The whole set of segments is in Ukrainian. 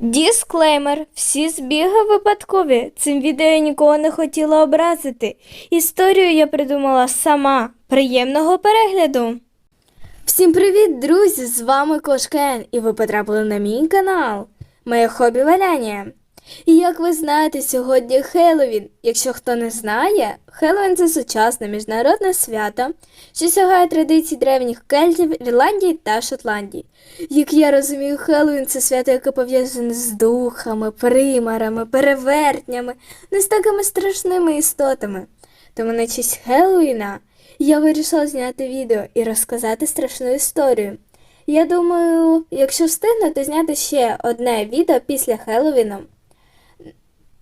Дісклеймер. Всі збіги випадкові. Цим відео я нікого не хотіла образити. Історію я придумала сама. Приємного перегляду. Всім привіт, друзі! З вами Кошкен, і ви потрапили на мій канал. Моє хобі валяння. І як ви знаєте, сьогодні Хеллоуін. Якщо хто не знає, Хеллоуін – це сучасне міжнародне свято, що сягає традицій древніх кельтів Ірландії та Шотландії. Як я розумію, Хеллоуін – це свято, яке пов'язане з духами, примарами, перевертнями, не з такими страшними істотами. Тому на честь Хеллоуіна я вирішила зняти відео і розказати страшну історію. Я думаю, якщо встигну, то зняти ще одне відео після Хеллоуіна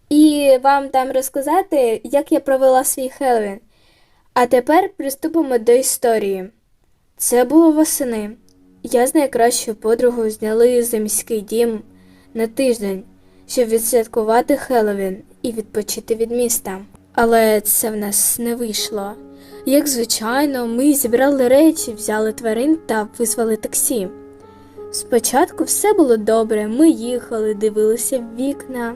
і вам там розказати, як я провела свій Хеллоуін. А тепер приступимо до історії. Це було восени. Я з найкращою подругою зняли за міський дім на тиждень, щоб відсвяткувати Хеллоуін і відпочити від міста. Але це в нас не вийшло. Як звичайно, ми зібрали речі, взяли тварин та визвали таксі. Спочатку все було добре, ми їхали, дивилися в вікна.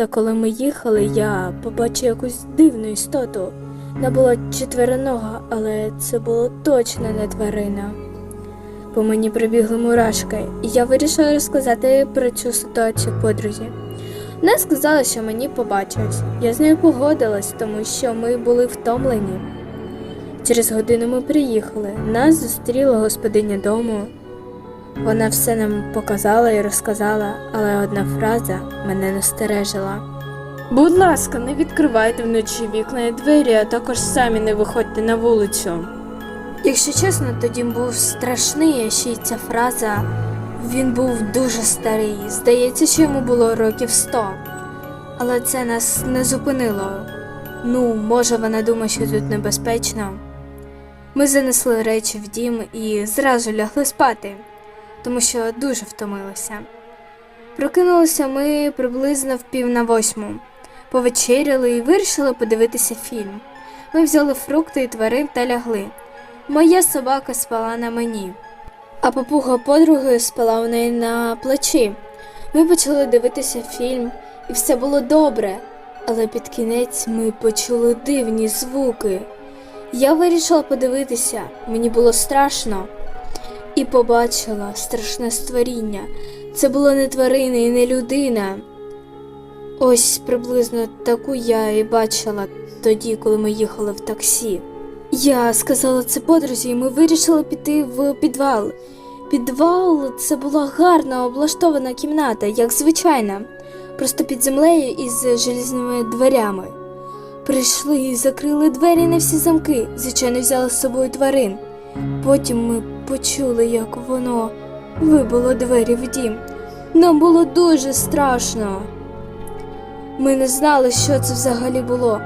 Та коли ми їхали, я побачив якусь дивну істоту. Вона була четверонога, але це було точно не тварина. По мені прибігли мурашки, і я вирішила розказати про цю ситуацію подрузі. Вона сказала, що мені побачилось. Я з нею погодилась, тому що ми були втомлені. Через годину ми приїхали. Нас зустріла господиня дому. Вона все нам показала і розказала, але одна фраза мене настережила. Будь ласка, не відкривайте вночі вікна і двері, а також самі не виходьте на вулицю. Якщо чесно, тоді був страшний, а ще й ця фраза. Він був дуже старий. Здається, що йому було років сто. Але це нас не зупинило. Ну, може, вона думає, що тут небезпечно. Ми занесли речі в дім і зразу лягли спати, тому що дуже втомилися. Прокинулися ми приблизно в пів на восьму. Повечеряли і вирішили подивитися фільм. Ми взяли фрукти і тварин та лягли. Моя собака спала на мені, а попуга подруги спала у неї на плечі. Ми почали дивитися фільм, і все було добре, але під кінець ми почули дивні звуки. Я вирішила подивитися, мені було страшно, і побачила страшне створіння. Це було не тварина і не людина. Ось приблизно таку я і бачила тоді, коли ми їхали в таксі. Я сказала це подрузі, і ми вирішили піти в підвал. Підвал це була гарна облаштована кімната, як звичайна, просто під землею із желізними дверями. Прийшли і закрили двері на всі замки, звичайно, взяли з собою тварин. Потім ми почули, як воно вибило двері в дім. Нам було дуже страшно. Ми не знали, що це взагалі було,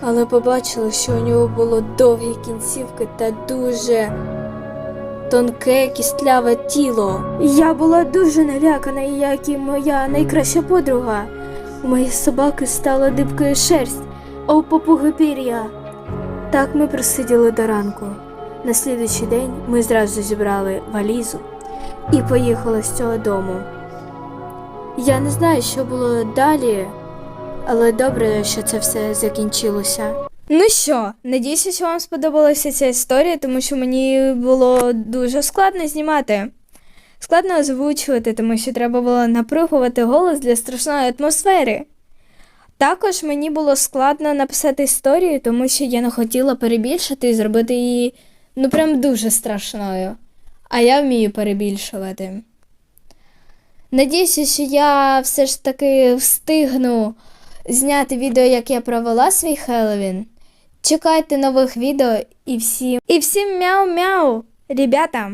але побачили, що у нього було довгі кінцівки та дуже тонке кістляве тіло. Я була дуже налякана, як і моя найкраща подруга. У моєї собаки стала дибкою шерсть, а у попуги пір'я. Так ми просиділи до ранку. На слідуючий день ми зразу зібрали валізу і поїхали з цього дому. Я не знаю, що було далі, але добре, що це все закінчилося. Ну що, надіюся, що вам сподобалася ця історія, тому що мені було дуже складно знімати. Складно озвучувати, тому що треба було напригувати голос для страшної атмосфери. Також мені було складно написати історію, тому що я не хотіла перебільшити і зробити її ну прям дуже страшною. А я вмію перебільшувати. Надіюся, що я все ж таки встигну зняти відео, як я провела свій Хеллоуін. Чекайте нових відео і всім. І всім мяу-мяу, ребята!